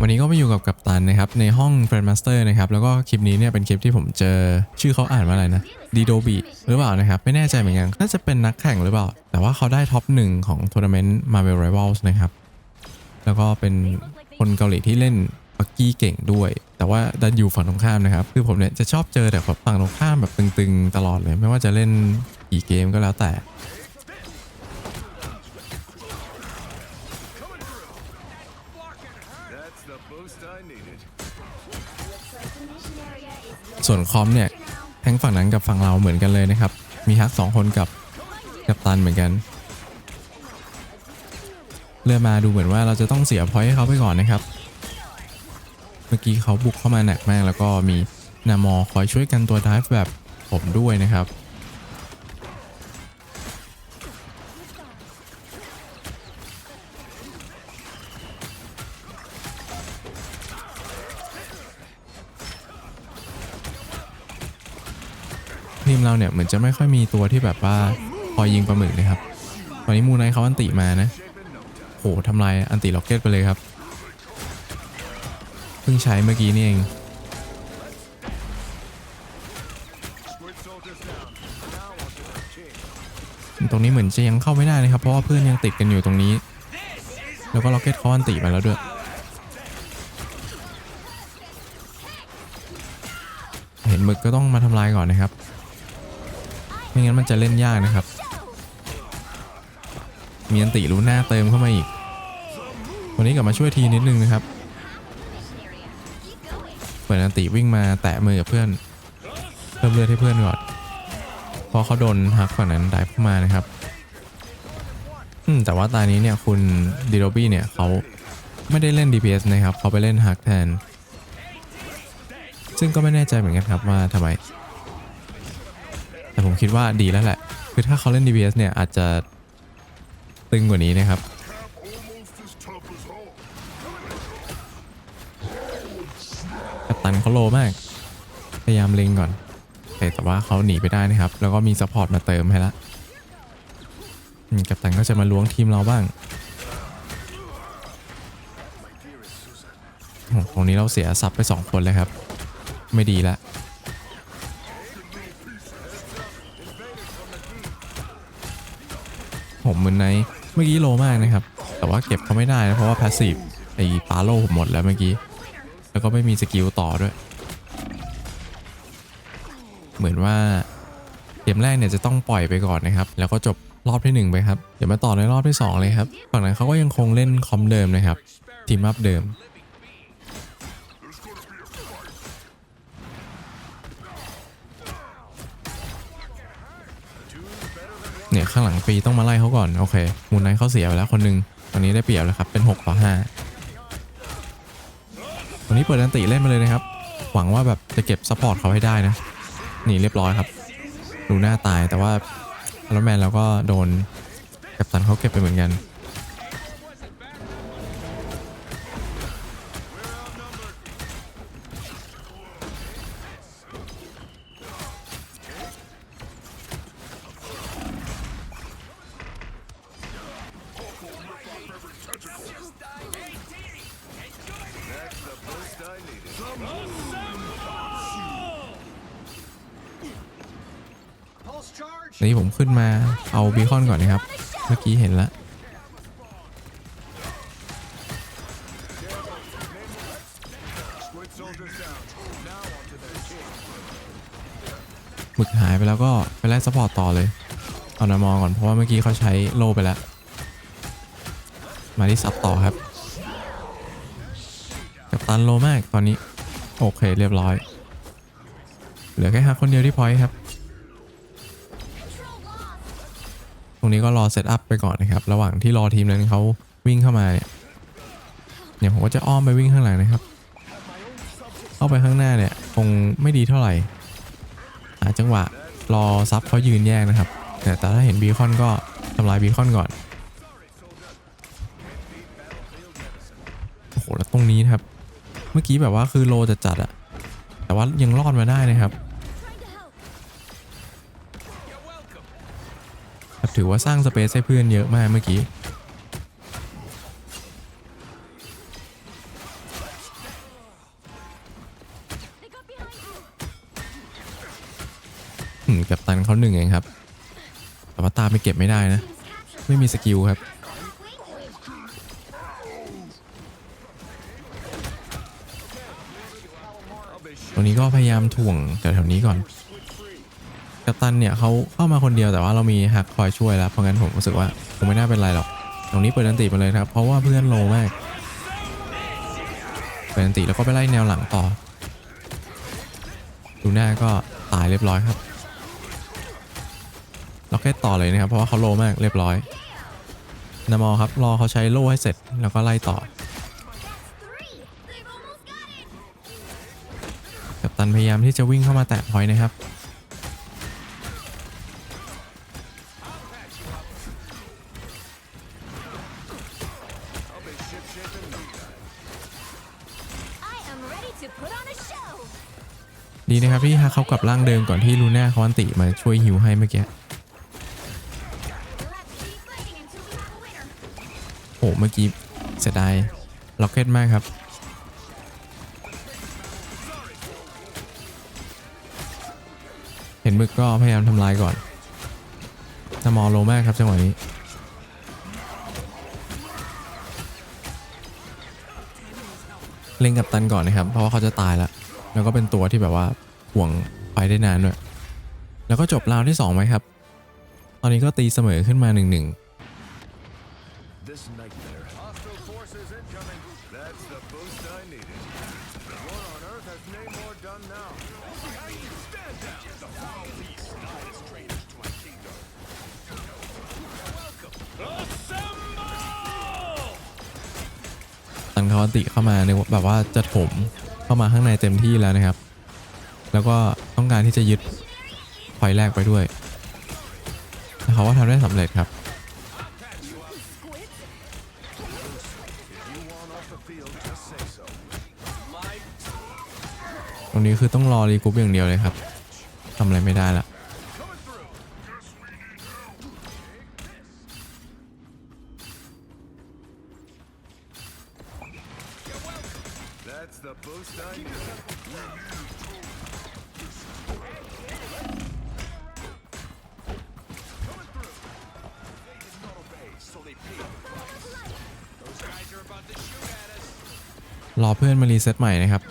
วันนี้ก็มาอยู่กับกัปตันนะครับ ในห้อง Friend Master นะครับ แล้วก็คลิปนี้เนี่ยเป็นคลิปที่ผมเจอชื่อเขาอ่านว่าอะไรนะดีโดบิหรือเปล่านะครับ ไม่แน่ใจเหมือนกันน่าจะเป็นนักแข่งหรือเปล่า แต่ว่าเขาได้ท็อปหนึ่งของทัวร์นาเมนต์ Marvel Rivals นะครับ แล้วก็เป็นคนเกาหลีที่เล่นปักกี้เก่งด้วย แต่ว่าดันอยู่ฝั่งตรงข้ามนะครับ คือผมเนี่ยจะชอบเจอแต่ฝั่งตรงข้ามแบบตึงๆ ตลอดเลย ไม่ว่าจะเล่นกี่เกมก็แล้วแต่ ส่วนคอมเนี่ยทั้งฝั่งนั้นกับฝั่งเราเหมือนกันเลยนะครับ มีฮักสองคนกับกับตันเหมือนกันเรือมาดูเหมือนว่าเราจะต้องเสียพอยต์ให้เขาไปก่อนนะครับ เมื่อกี้เขาบุกเข้ามาหนักมาก แล้วก็มีนามอคอยช่วยกันตัวดิฟแบบผมด้วยนะครับ มเราเนี่ยเหมือนจะไม่ค่อยมีตัวที่แบบว่าคอยยิงปลาหมึกนะครับตอนนี้มูไนเขาอันติมานะโหทำลายอันติล็อกเก็ตไปเลยครับเพิ่งใช้เมื่อกี้นี่เองตรงนี้เหมือนจะยังเข้าไม่ได้นะครับ เพราะว่าเพื่อนยังติดกันอยู่ตรงนี้ แล้วก็ล็อกเก็ตเขาอันติมาแล้วด้วยเห็นหมึกก็ต้องมาทำลายก่อนนะครับ ไม่งั้นมันจะเล่นยากนะครับ มีอันติรู้หน้าเติมเข้ามาอีก วันนี้กลับมาช่วยทีนิดนึงนะครับ เปิดอันติวิ่งมาแตะมือกับเพื่อน เพิ่มเลือดให้เพื่อนก่อนเพราะเขาโดนฮักฝั่งนั้นได้เข้ามานะครับ อืมแต่ว่าตานี้เนี่ยคุณดิโรบี้เนี่ยเขาไม่ได้เล่น DPS นะครับเขาไปเล่นฮักแทน ซึ่งก็ไม่แน่ใจเหมือนกันครับว่าทำไม แต่ผมคิดว่าดีแล้วแหละ คือถ้าเขาเล่น DPS เนี่ยอาจจะตึงกว่านี้นะครับ กัปตันเขาโลมาก พยายามเล็งก่อน แต่แต่ว่าเขาหนีไปได้นะครับ แล้วก็มีซัพพอร์ตมาเติมให้ละกัปตันก็จะมาล้วงทีมเราบ้างตรงนี้เราเสียซับไป 2 คนเลยครับ ไม่ดีละ ผมเหมือนในเมื่อกี้โลมากนะครับ แต่ว่าเก็บเขาไม่ได้นะเพราะว่าพาสซีฟไอ้ปาโลผมหมดแล้วเมื่อกี้ แล้วก็ไม่มีสกิลต่อด้วย เหมือนว่าเกมแรกเนี่ยจะต้องปล่อยไปก่อนนะครับ แล้วก็จบรอบที่ 1 ไปครับ เดี๋ยวมาต่อในรอบที่ 2 เลยครับ ฝั่งนั้นเขาก็ยังคงเล่นคอมเดิมนะครับ ทีมอัพเดิม เนี่ยข้างหลังปีต้องมาไล่เขาก่อน โอเค มูนไนท์เขาเสียไปแล้วคนหนึง ตอนนี้ได้เปรียบแล้วครับ เป็น 6 ต่อ 5 ตอนนี้เปิดอันติเล่นมาเลยนะครับ หวังว่าแบบจะเก็บซัพพอร์ตเขาให้ได้นะ นี่เรียบร้อยครับ ดูหน้าตายแต่ว่าอารแมนเราก็โดนกัปตันเขาเก็บไปเหมือนกัน นี่ผมขึ้นมาเอาบีคอนก่อนนะครับ เมื่อกี้เห็นแล้วหมึกหายไปแล้วก็ไปไล่ซัพพอร์ตต่อเลย เอานามองก่อนเพราะว่าเมื่อกี้เขาใช้โลไปแล้ว มาที่ซับต่อครับ กับตันโลมากตอนนี้ โอเคเรียบร้อย เหลือแค่ฮักคนเดียวที่พอยครับ ตรงนี้ก็รอเซตอัพไปก่อนนะครับ ระหว่างที่รอทีมนั้นเขาวิ่งเข้ามาเนี่ยเดี๋ยวผมก็จะอ้อมไปวิ่งข้างหลังนะครับ เข้าไปข้างหน้าเนี่ยคงไม่ดีเท่าไหร่หาจังหวะรอซับเขายืนแยกนะครับแต่แต่ถ้าเห็นบีคอนก็ทำลายบีคอนก่อน โอ้โหแล้วตรงนี้นะครับ เมื่อกี้แบบว่าคือโลจะจัดอะแต่ว่ายังรอดมาได้นะครับถือว่าสร้างสเปซให้เพื่อนเยอะมากเมื่อกี้กับตันเขาหนึ่งเองครับ แต่ว่าตามไปเก็บไม่ได้นะ ไม่มีสกิลครับ นี้ก็พยายามถ่วงแถวๆนี้ก่อนกัปตันเนี่ยเขาเข้ามาคนเดียวแต่ว่าเรามีฮักคอยช่วยแล้วเพราะงั้นผมรู้สึกว่าคงไม่น่าเป็นไรหรอกตรงนี้เปิดอันติมาเลยครับ เพราะว่าเพื่อนโลมากเปิดอันติแล้วก็ไปไล่แนวหลังต่อดูหน้าก็ตายเรียบร้อยครับล็อกเก็ตต่อเลยนะครับเพราะว่าเขาโลมากเรียบร้อยนามอครับรอเขาใช้โล่ให้เสร็จแล้วก็ไล่ต่อ กัปตันพยายามที่จะวิ่งเข้ามาแตะพอยนะครับ ดีนะครับที่ฮักเขากลับร่างเดิมก่อนที่ลูน่าเขาอันติมาช่วยฮิวให้เมื่อกี้ Let's keep fighting until we have a winner. โอ้เมื่อกี้เสียดายล็อกเก็ตมากครับ นมึกก็พยายามทำลายก่อนนามอโลมากครับจังหวะนี้เล่นกับตันก่อนนะครับ เพราะว่าเขาจะตายแล้ว แล้วก็เป็นตัวที่แบบว่าห่วงไปได้นานด้วย แล้วก็จบราวที่2ไว้ครับ ตอนนี้ก็ตีเสมอขึ้นมา1-1 This nightmare. ตันเขาอันติเข้ามาในแบบว่าจะถมเข้ามาข้างในเต็มที่แล้วนะครับ แล้วก็ต้องการที่จะยึดไฟแรกไปด้วยเขาว่าทำได้สำเร็จครับตรงนี้คือต้องรอรีกรุ๊ปอย่างเดียวเลยครับทำอะไรไม่ได้ละ That's the boost I needed. Coming through. They did not obey, so they paid the price. Those guys are about to shoot at us. รอเพื่อนมารีเซ็ตใหม่นะครับ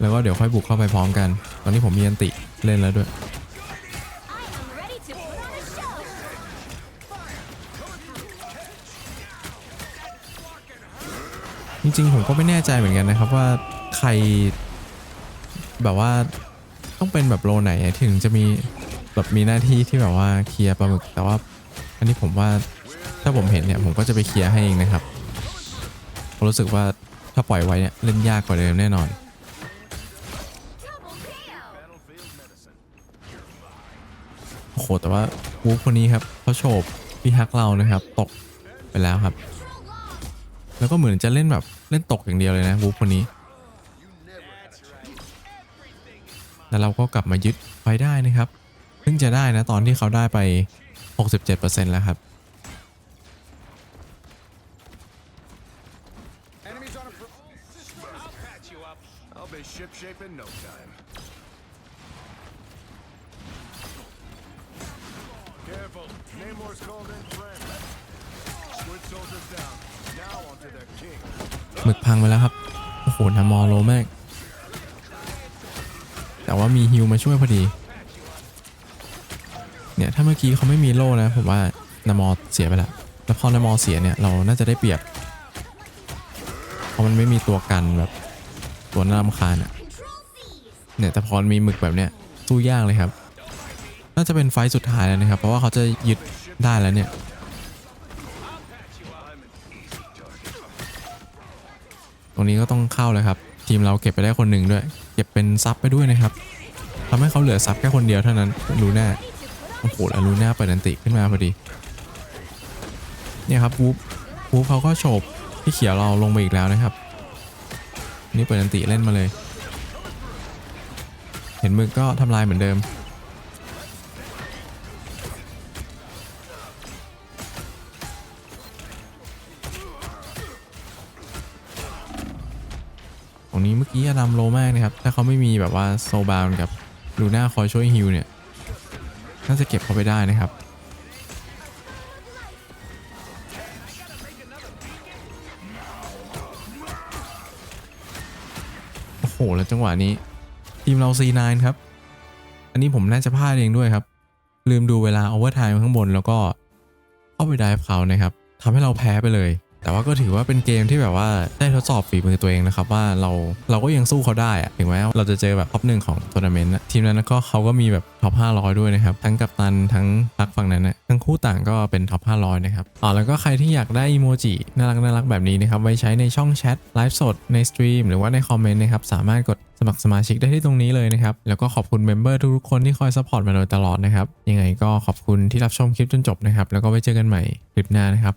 แล้วก็เดี๋ยวค่อยบุกเข้าไปพร้อมกัน ตอนนี้ผมมีอันติเล่นแล้วด้วย จริงๆ ผมก็ไม่แน่ใจเหมือนกันนะครับว่าใครแบบว่าต้องเป็นแบบโลไหนถึงจะมีแบบมีหน้าที่ที่แบบว่าเคลียร์ปลาหมึก แต่ว่าอันนี้ผมว่าถ้าผมเห็นเนี่ยผมก็จะไปเคลียร์ให้เองนะครับผมรู้สึกว่าถ้าปล่อยไว้เนี่ยเล่นยากกว่าเดิมแน่นอนโอ้โหแต่ว่าวูฟคนนี้ครับเขาโฉบพี่ฮักเรานะครับ ตกไปแล้วครับ แล้วก็เหมือนจะเล่นแบบเล่นตกอย่างเดียวเลยนะวูฟคนนี้ แล้วเราก็กลับมายึดไว้ได้นะครับเพิ่งจะได้นะตอนที่เขาได้ไป 67%แล้วครับ หมึกพังไปแล้วครับ โอ้โหนามอโลมาก แต่ว่ามีฮิวมาช่วยพอดี เนี่ย ถ้าเมื่อกี้เขาไม่มีโล่นะ ผมว่านามอเสียไปแล้ว แล้วพอนามอเสียเนี่ย เราน่าจะได้เปรียบ เพราะมันไม่มีตัวกันแบบ ตัวน่ารำคาญอะเนี่ยแต่พอมีหมึกแบบเนี้ยสู้ยากเลยครับ น่าจะเป็นไฟสุดท้ายแล้วนะครับ เพราะว่าเขาจะยึดได้แล้วเนี่ย รงนี้ก็ต้องเข้าเลยครับ ทีมเราเก็บไปได้คนหนึ่งด้วย เก็บเป็นซับไปด้วยนะครับทำให้เขาเหลือซับแค่คนเดียวเท่านั้นลูน่าโอ้โหแล้วลูน่าเปิดอันติขึ้นมาพอดี เนี่ยครับวูฟวูฟเขาก็โฉบพี่เขียวเราลงไปอีกแล้วนะครับ นี่เปิดอันติเล่นมาเลย เห็นมือก็ทำลายเหมือนเดิม ตรงนี้เมื่อกี้อดัมโลมากนะครับ ถ้าเขาไม่มีแบบว่าโซบาร์กับลูน่าคอยช่วยฮิวเนี่ย น่าจะเก็บเขาไปได้นะครับ โอ้โห แล้วจังหวะนี้ ทีมเรา C9 ครับ อันนี้ผมน่าจะพลาดเองด้วยครับ ลืมดูเวลาโอเวอร์ไทม์ข้างบนแล้วก็เข้าไปไดฟ์เขานะครับทำให้เราแพ้ไปเลย แต่ว่าก็ถือว่าเป็นเกมที่แบบว่าได้ทดสอบฝีมือตัวเองนะครับว่าเราเราก็ยังสู้เขาได้อะถึงแม้ว่าเราจะเจอแบบท็อปหนึ่งของทัวร์นาเมนต์ทีมนั้นก็เขาก็มีแบบท็อป500 ด้วยนะครับ ทั้งกัปตันทั้งพักฝั่งนั้นนะทั้งคู่ต่างก็เป็นท็อป500 นะครับอ๋อแล้วก็ใครที่อยากได้อีโมจิน่ารักน่ารักแบบนี้นะครับไว้ใช้ในช่องแชทไลฟ์สดในสตรีมหรือว่าในคอมเมนต์นะครับสามารถกดสมัครสมาชิกได้ที่ตรงนี้เลยนะครับ แล้วก็ขอบคุณเมมเบอร์ทุกๆคนที่คอยซัพพอร์ตมาโดยตลอดนะครับ ยังไงก็ขอบคุณที่รับชมคลิปจนจบนะครับ แล้วก็ไว้เจอกันใหม่คลิปหน้านะครับ